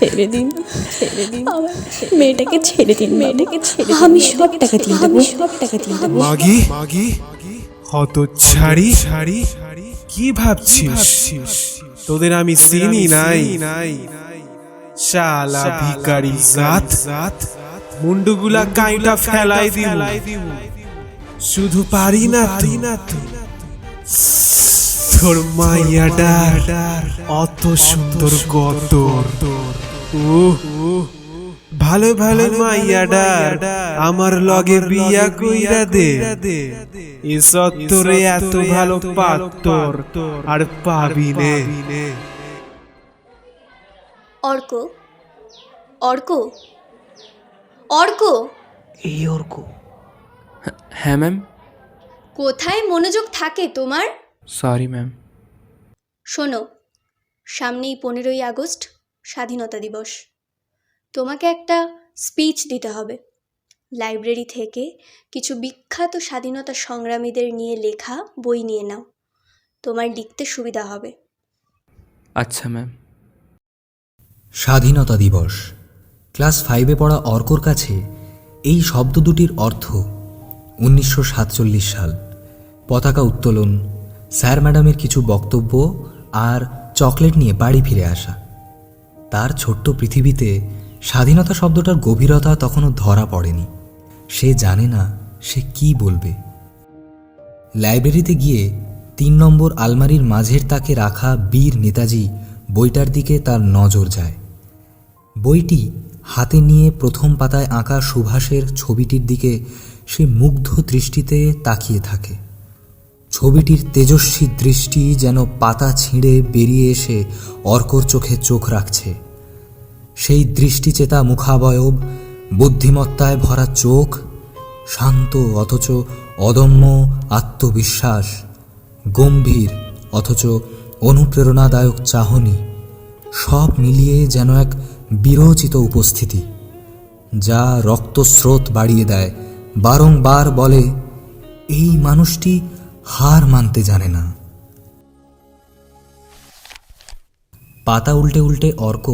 ছেড়ে দিন ছেড়ে দিন। আমার মেয়েটাকে ছেড়ে দিন মেয়েটাকে ছেড়ে আমি সব টাকা দিয়ে দেবো সব টাকা দিয়ে দেবো। মাগি? মাগি? হত ছাড়ি? ছাড়ি? কি ভাবছিস? তোদের আমি চিনি নাই। নাই। শালা ভিকারি জাত। জাত। মুন্ডুগুলা কাইটা ফেলাই দিব। শুধু পারি না পারি না তোর মাইয়াটা অত সুন্দর গতর উহ ভালো ভালো মাইয়াডা আমার লগে বিয়া কইরা দে। এ সত্তরে এত ভালো পাত্তর আর পাবি নে। অর্ক অর্ক অর্ক। এই অর্ক। হ্যাঁ ম্যাম। কোথায় মনোযোগ থাকে তোমার? Sorry ma'am. শোনো সামনেই পনেরোই আগস্ট স্বাধীনতা দিবস। তোমাকে একটা স্পিচ দিতে হবে। লাইব্রেরি থেকে কিছু বিখ্যাত স্বাধীনতা সংগ্রামীদের নিয়ে লেখা বই নিয়ে নাও। তোমার লিখতে সুবিধা হবে। আচ্ছা ম্যাম স্বাধীনতা দিবস। ক্লাস ফাইভে পড়া অর্কর কাছে এই শব্দ দুটির অর্থ উনিশশো সাতচল্লিশ সাল। পতাকা উত্তোলন স্যার ম্যাডামের কিছু বক্তব্য আর চকলেট নিয়ে বাড়ি ফিরে আসা। তার ছোট্ট পৃথিবীতে স্বাধীনতা শব্দটার গভীরতা তখনও ধরা পড়েনি। সে জানে না সে কি বলবে। লাইব্রেরিতে গিয়ে তিন নম্বর আলমারির মাঝের তাকে রাখা বীর নেতাজি বইটার দিকে তার নজর যায়। বইটি হাতে নিয়ে প্রথম পাতায় আঁকা সুভাষের ছবিটির দিকে সে মুগ্ধ দৃষ্টিতে তাকিয়ে থাকে। ছবিটির তেজস্বী দৃষ্টি যেন পাতা ছিঁড়ে বেরিয়ে এসে অর্কর চোখে চোখ রাখছে। সেই দৃষ্টিচেতা মুখাবয়ব, বুদ্ধিমত্তায় ভরা চোখ, শান্ত অথচ অদম্য আত্মবিশ্বাস, গম্ভীর অথচ অনুপ্রেরণাদায়ক চাহনি, সব মিলিয়ে যেন এক বিরোচিত উপস্থিতি, যা রক্তস্রোত বাড়িয়ে দেয়। বারংবার বলে, এই মানুষটি হার মানতে জানে না। পাতা উল্টে উল্টে অর্ক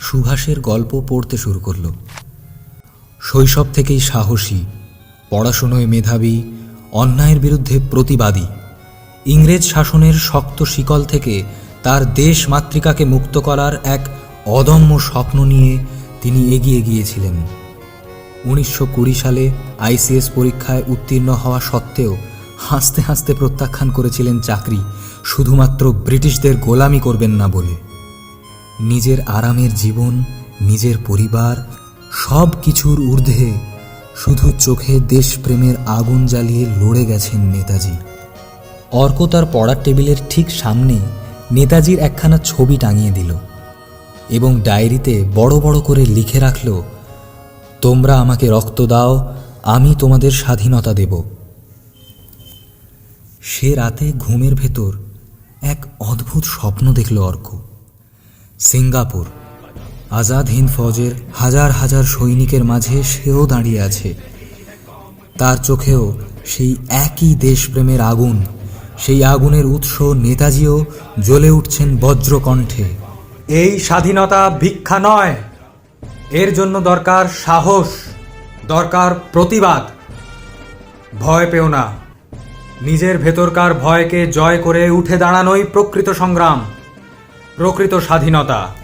সুভাষের গল্প পড়তে শুরু করল। শৈশব থেকেই সাহসী, পড়াশুনোয় মেধাবী, অন্যায়ের বিরুদ্ধে প্রতিবাদী, ইংরেজ শাসনের শক্ত শিকল থেকে তার দেশ মাতৃকাকে মুক্ত করার এক অদম্য স্বপ্ন নিয়ে তিনি এগিয়ে গিয়েছিলেন। উনিশশো কুড়ি সালে আইসিএস পরীক্ষায় উত্তীর্ণ হওয়া সত্ত্বেও হাসতে হাসতে প্রত্যাখ্যান করেছিলেন চাকরি, শুধুমাত্র ব্রিটিশদের গোলামি করবেন না বলে। নিজের আরামের জীবন, নিজের পরিবার, সব কিছুর ঊর্ধ্বে শুধু চোখে দেশপ্রেমের আগুন জ্বালিয়ে লড়ে গেছেন নেতাজি। অর্ক তার পড়ার টেবিলের ঠিক সামনে নেতাজির একখানা ছবি টাঙিয়ে দিল এবং ডায়েরিতে বড় বড় করে লিখে রাখল, তোমরা আমাকে রক্ত দাও, আমি তোমাদের স্বাধীনতা দেব। সে রাতে ঘুমের ভেতর এক অদ্ভুত স্বপ্ন দেখল অর্ক। সিঙ্গাপুর। আজাদ হিন্দ ফৌজের হাজার হাজার সৈনিকের মাঝে সেও দাঁড়িয়ে আছে। তার চোখেও সেই একই দেশপ্রেমের আগুন, সেই আগুনের উৎস নেতাজিও জ্বলে উঠছেন বজ্রকণ্ঠে। এই স্বাধীনতা ভিক্ষা নয়। এর জন্য দরকার সাহস, দরকার প্রতিবাদ। ভয় পেও না। নিজের ভেতরকার ভয়কে জয় করে উঠে দাঁড়ানোই প্রকৃত সংগ্রাম, প্রকৃত স্বাধীনতা।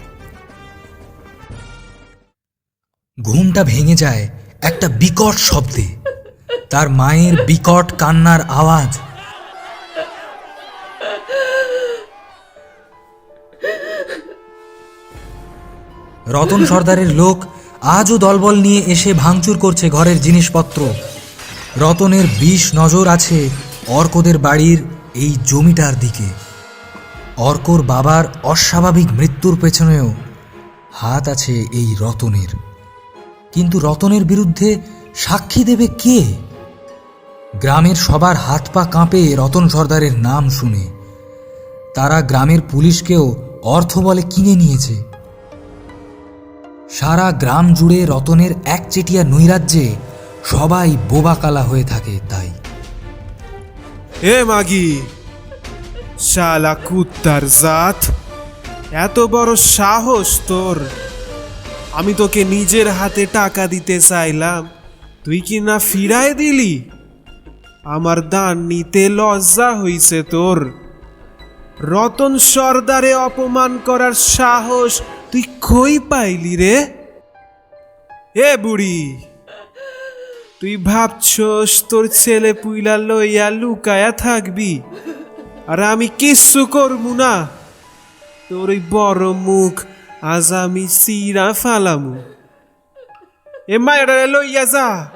ঘুমটা ভেঙে যায় একটা বিকট শব্দে। তার মায়ের বিকট কান্নার আওয়াজ। রতন সর্দারের লোক আজও দলবল নিয়ে এসে ভাঙচুর করছে ঘরের জিনিসপত্র। রতনের বিষ নজর আছে অর্কদের বাড়ির এই জমিটার দিকে। অর্কর বাবার অস্বাভাবিক মৃত্যুর পেছনেও হাত আছে এই রতনের। কিন্তু রতনের বিরুদ্ধে সাক্ষী দেবে কে? গ্রামের সবার হাত পা কাঁপে রতন সর্দারের নাম শুনে। তারা গ্রামের পুলিশকেও অর্থ বলে কিনে নিয়েছে। সারা গ্রাম জুড়ে রতনের একচেটিয়া নৈরাজ্যে সবাই বোবাকালা হয়ে থাকে তাই। এ মাগি শালা কুত্তার জাত, এত বড় সাহস তোর। আমি তোকে নিজের হাতে টাকা দিতে চাইলাম, তুই কি না ফিরায় দিলি? আমার দান নিতে লজ্জা হইছে তোর। রতন সর্দারে অপমান করার সাহস তুই কই পাইলি রে? এ বুড়ি তুই ভাবছস তোর ছেলে পুইলা লইয়া লুকায়া থাকবি? আর আমি কিচ্ছু করব না। তোর ওই বড় মুখ, আজ আমি সিরা ফালামু। এ মায়েরা লইয়া যা।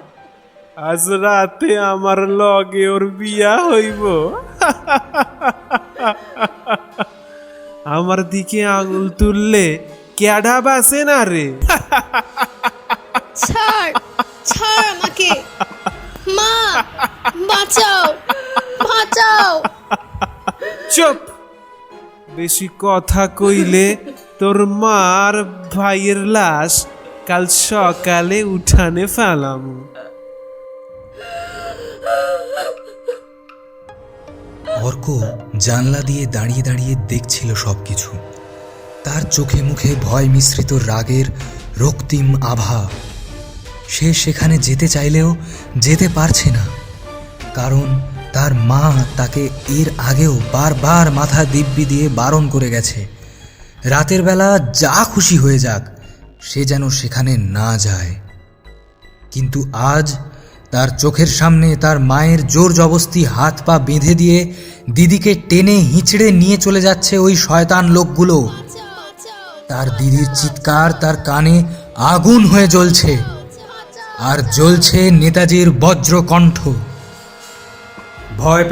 আজ রাতে আমার লগে ওর বিয়া হইব। আমার দিকে আঙুল তুললে ক্যাডা বাসে না রে ছাড় ছাড় আমাকে মা বাঁচাও বাঁচাও। চুপ। বেশি কথা কইলে তোর মার ভাইয়ের লাশ কাল সকালে উঠানে ফেলামু। অর্ক জানলা দিয়ে দাঁড়িয়ে দাঁড়িয়ে দেখছিল সবকিছু। তার চোখে মুখে ভয় মিশ্রিত রাগের রক্তিম আভা। সে সেখানে যেতে চাইলেও যেতে পারছে না। কারণ তার মা তাকে এর আগেও বারবার মাথা দিব্যি দিয়ে বারণ করে গেছে। রাতের বেলা যা খুশি হয়ে যাক, সে যেন সেখানে না যায়। কিন্তু আজ তার চোখের সামনে তার মায়ের জোর জবস্তি হাত পা বেঁধে দিয়ে দিদিকে টেনে হিঁচড়ে নিয়ে চলে যাচ্ছে ওই শয়তান লোকগুলো। তার দিদির চিৎকার তার কানে আগুন হয়ে জ্বলছে। আর জ্বলছে নেতাজির বজ্র কণ্ঠ ভয়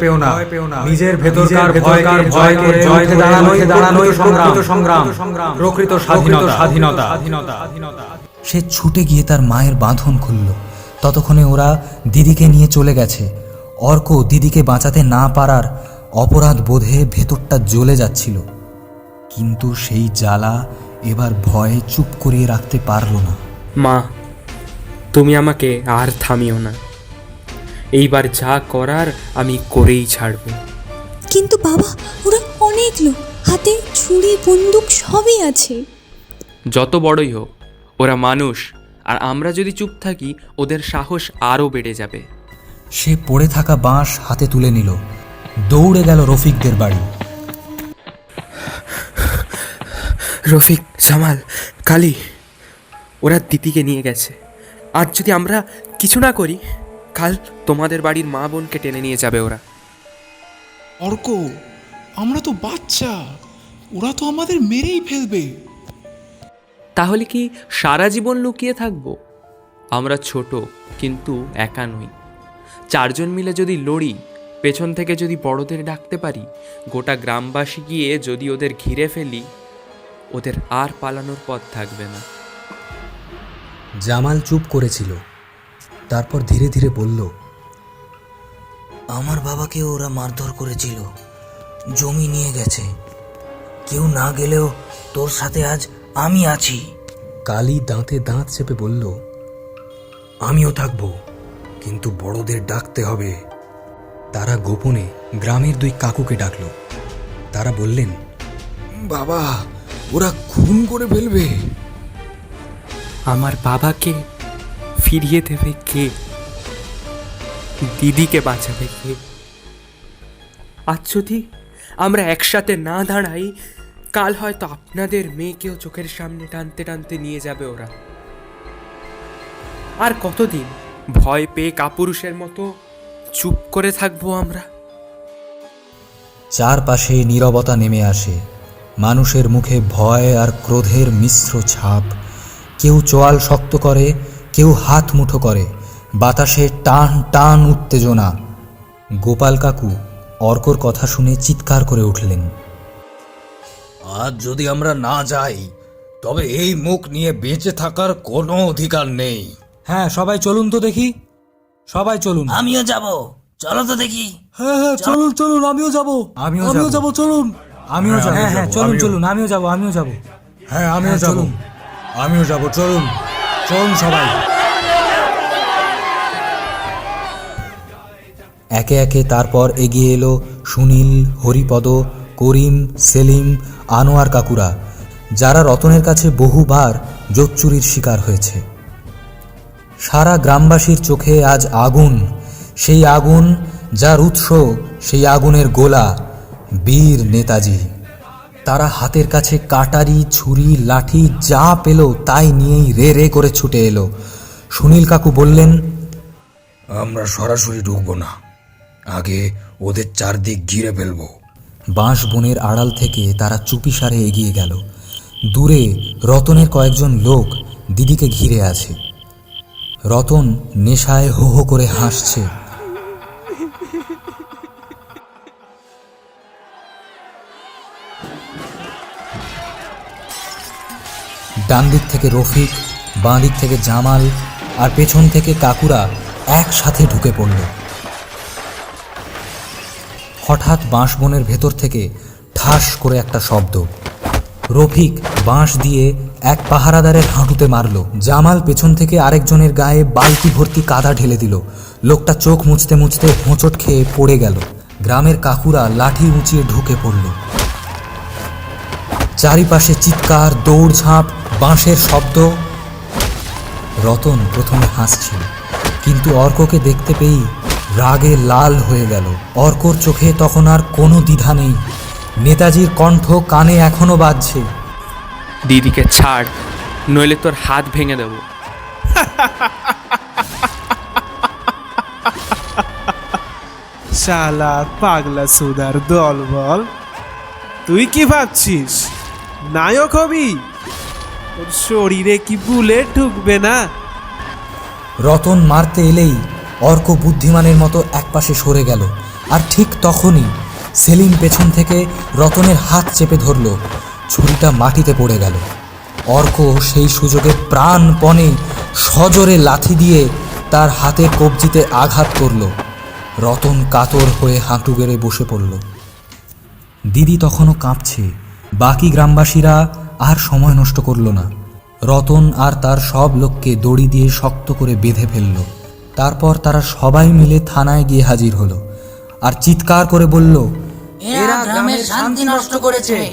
পেও না। ভয় পেও না। নিজের ভেতরকার ভয়কে জয় করে জয় দাঁড়ানোই দাঁড়ানোই সংগ্রাম সংগ্রাম প্রকৃত স্বাধীনতা স্বাধীনতা। স্বাধীনতা। সে ছুটে গিয়ে তার মায়ের বাঁধন খুলল। ততক্ষণে ওরা দিদিকে নিয়ে চলে গেছে। অর্ক দিদিকে বাঁচাতে না পারার অপরাধ বোধে ভেতরটা জ্বলে যাচ্ছিল। কিন্তু সেই জ্বালা এবার ভয়ে চুপ করিয়ে রাখতে পারল না। মা তুমি আমাকে আর থামিও না। এইবার যা করার আমি করেই ছাড়বো। কিন্তু বাবা ওরা অনেক লোক হাতে ছুরি বন্দুক সবই আছে। যত বড়ই হোক ওরা মানুষ আর আমরা যদি চুপ থাকি ওদের সাহস আরও বেড়ে যাবে। সে পড়ে থাকা বাঁশ হাতে তুলে নিল। দৌড়ে গেল রফিকদের বাড়ি। রফিক জামাল কালি ওরা দিদিকে নিয়ে গেছে। আর যদি আমরা কিছু না করি কাল তোমাদের বাড়ির মা বোনকে টেনে নিয়ে যাবে ওরা। অর্ক আমরা তো বাচ্চা। ওরা তো আমাদের মেরেই ফেলবে। তাহলে কি সারা জীবন লুকিয়ে থাকব? আমরা ছোট কিন্তু একা নই। চারজন মিলে যদি লড়ি পেছন থেকে যদি বড়দের ডাকতে পারি গোটা গ্রামবাসী গিয়ে যদি ওদের ঘিরে ফেলি ওদের আর পালানোর পথ থাকবে না। জামাল চুপ করেছিল। তারপর ধীরে ধীরে বলল, আমার বাবাকে ওরা মারধর করেছিল। জমি নিয়ে গেছে। কেউ না গেলেও তোর সাথে আজ আমি আছি। কালি দাঁতে দাঁত চেপে বলল, আমিও থাকব, কিন্তু বড়দের ডাকতে হবে। তারা গোপনে গ্রামের দুই কাকুকে ডাকল। তারা বললেন, বাবা, ওরা খুন করে ফেলবে। আমার বাবাকে ফিরিয়ে দেবে কে? দিদিকে বাঁচাবে কে? আজ যদি আমরা একসাথে না দাঁড়াই, কাল হয়তো আপনাদের মেয়েকেও চোখের সামনে টানতে টানতে নিয়ে যাবে ওরা। আর কতদিন ভয় পেয়ে কাপুরুষের মতো চুপ করে থাকব আমরা? চারপাশে নীরবতা নেমে আসে। মানুষের মুখে ভয় আর ক্রোধের মিশ্র ছাপ। কেউ চোয়াল শক্ত করে কেউ হাত মুঠো করে বাতাসে টান টান উত্তেজনা। গোপাল কাকু অর্কর কথা শুনে চিৎকার করে উঠলেন। আজ যদি আমরা না যাই তবে এই মুখ নিয়ে বেঁচে থাকার কোনো অধিকার নেই। হ্যাঁ সবাই চলুন তো দেখি। সবাই চলুন। আমিও যাব। চলো তো দেখি। হ্যাঁ হ্যাঁ চলুন চলুন আমিও যাব। আমিও আমিও যাব চলুন। আমিও যাব। হ্যাঁ হ্যাঁ চলুন চলুন আমিও যাব আমিও যাব। হ্যাঁ আমিও যাব। আমিও যাব চলুন। চলুন সবাই। একে একে তারপর এগিয়ে এলো সুনীল, হরিপদ, করিম, সেলিম, আনোয়ার কাকুরা, যারা রতনের কাছে বহুবার জোচ্চুরির শিকার হয়েছে। সারা গ্রামবাসীর চোখে আজ আগুন, সেই আগুন যার উৎস সেই আগুনের গোলা, বীর নেতাজি। তারা হাতের কাছে কাটারি ছুরি লাঠি যা পেল তাই নিয়েই রে রে করে ছুটে এলো। সুনীল কাকু বললেন আমরা সরাসরি ঢুকবো না। আগে ওদের চারদিক ঘিরে ফেলব। বাঁশ বনের আড়াল থেকে তারা চুপিসারে এগিয়ে গেল। দূরে রতনের কয়েকজন লোক দিদিকে ঘিরে আছে। রতন নেশায় হো হো করে হাসছে। ডান দিক থেকে রফিক বাঁ দিক থেকে জামাল আর পেছন থেকে কাকুরা একসাথে ঢুকে পড়ল। হঠাৎ বাঁশবনের ভেতর থেকে ঠাস করে একটা শব্দ। রফিক বাঁশ দিয়ে এক পাহারাদারের হাঁটুতে মারল। জামাল পেছন থেকে আরেকজনের গায়ে বালতি ভর্তি কাদা ঢেলে দিল। লোকটা চোখ মুছতে মুছতে হোঁচট খেয়ে পড়ে গেল। গ্রামের কাকুরা লাঠি উঁচিয়ে ঢুকে পড়ল। চারিপাশে চিৎকার দৌড়ঝাঁপ বাঁশের শব্দ। রতন প্রথমে হাসছিল কিন্তু অর্ককে দেখতে পেয়েই রাগে লাল হয়ে গেল। অর্কর চোখে তখন আর কোনো দ্বিধা নেই। নেতাজির কণ্ঠ কানে এখনও বাজছে। দিদিকে ছাড় নইলে তোর হাত ভেঙে দেবো। শালা পাগলা সুদার দল বল তুই কি ভাবছিস? নায়ক হবি? তোর শরীরে কি বুলেট ঢুকবে না? রতন মারতে এলেই অর্ক বুদ্ধিমানের মতো একপাশে সরে গেল। আর ঠিক তখনই সেলিম পেছন থেকে রতনের হাত চেপে ধরল। ছুরিটা মাটিতে পড়ে গেল। অর্ক সেই সুযোগে প্রাণপণে সজোরে লাথি দিয়ে তার হাতে কবজিতে আঘাত করল। রতন কাতর হয়ে হাঁটু গেড়ে বসে পড়ল। দিদি তখনও কাঁপছে। বাকি গ্রামবাসীরা আর সময় নষ্ট করল না। রতন আর তার সব লোককে দড়ি দিয়ে শক্ত করে বেঁধে ফেলল। তারপর তারা সবাই মিলে থানায় গিয়ে হাজির হলো। আর চিৎকার করে বলল এরা গ্রামের শান্তি নষ্ট করেছে।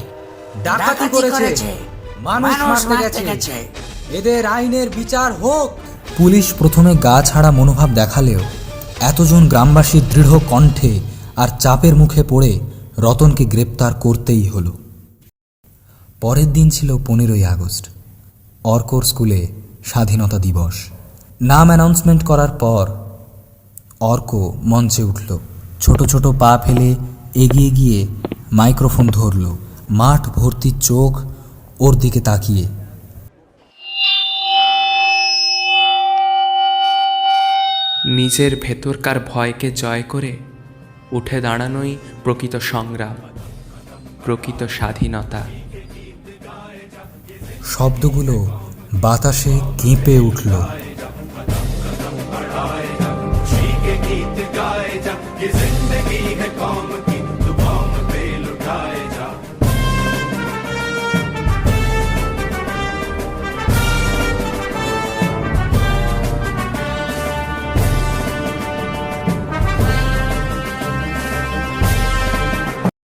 ডাকাতি করেছে। মানুষ মারতে গেছে। এদের আইনের বিচার হোক। পুলিশ প্রথমে গা ছাড়া মনোভাব দেখালেও এতজন গ্রামবাসীর দৃঢ় কণ্ঠে আর চাপের মুখে পড়ে রতনকে গ্রেপ্তার করতেই হলো। পরের দিন ছিল পনেরোই আগস্ট। অর্কর স্কুলে স্বাধীনতা দিবস। নাম অ্যানাউন্সমেন্ট করার পর অর্ক মঞ্চে উঠল। ছোট ছোট পা ফেলে এগিয়ে গিয়ে মাইক্রোফোন ধরল। মাঠ ভর্তি চোখ ওর দিকে তাকিয়ে। নিজের ভেতরকার ভয়কে জয় করে উঠে দাঁড়ানোই প্রকৃত সংগ্রাম, প্রকৃত স্বাধীনতা। শব্দগুলো বাতাসে কেঁপে উঠল।